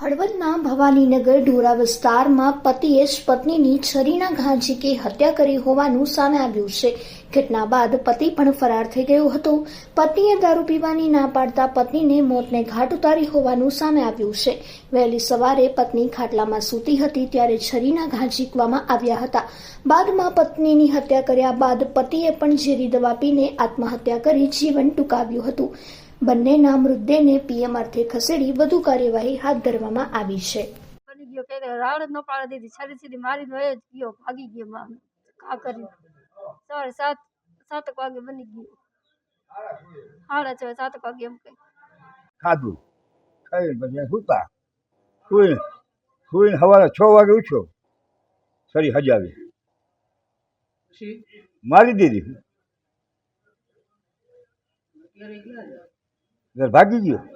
હળવદના ભવાનીનગર ઢોરા વિસ્તારમાં પતિએ જ પત્નીની છરીના ઘા ઝીકી હત્યા કરી હોવાનું સામે આવ્યું છે. ઘટના બાદ પતિ પણ ફરાર થઈ ગયો હતો. પત્નીએ દારૂ પીવાની ના પાડતા પત્નીને મોતને ઘાટ ઉતારી હોવાનું સામે આવ્યું છે. વહેલી સવારે પત્ની ખાટલામાં સૂતી હતી ત્યારે છરીના ઘા ઝીકવામાં આવ્યા હતા. બાદમાં પત્નીની હત્યા કર્યા બાદ પતિએ પણ ઝેરી દવા પીને આત્મહત્યા કરી જીવન ટૂંકાવ્યું હતું. બંનેના મૃતદેહને પીએમ અર્થે ખસેડી વધુ કાર્યવાહી હાથ ધરવામાં આવી છે. બની ગયો કે રાડ ન પાડી દીધી. છરી સીધી મારી નો જ ગયો ભાગી ગયો માં કા કર્યું. સવારે સાત સાતક વાગે બની ગયો. હારા છ સાતક વાગે એમ કઈ ખાધું. ખાઈ પછી સૂતા. સુઈ સુઈને સવારે છ વાગે ઉઠ્યો. સરી હજાવી. મારી દીધી. ઘર ભાગી ગયો.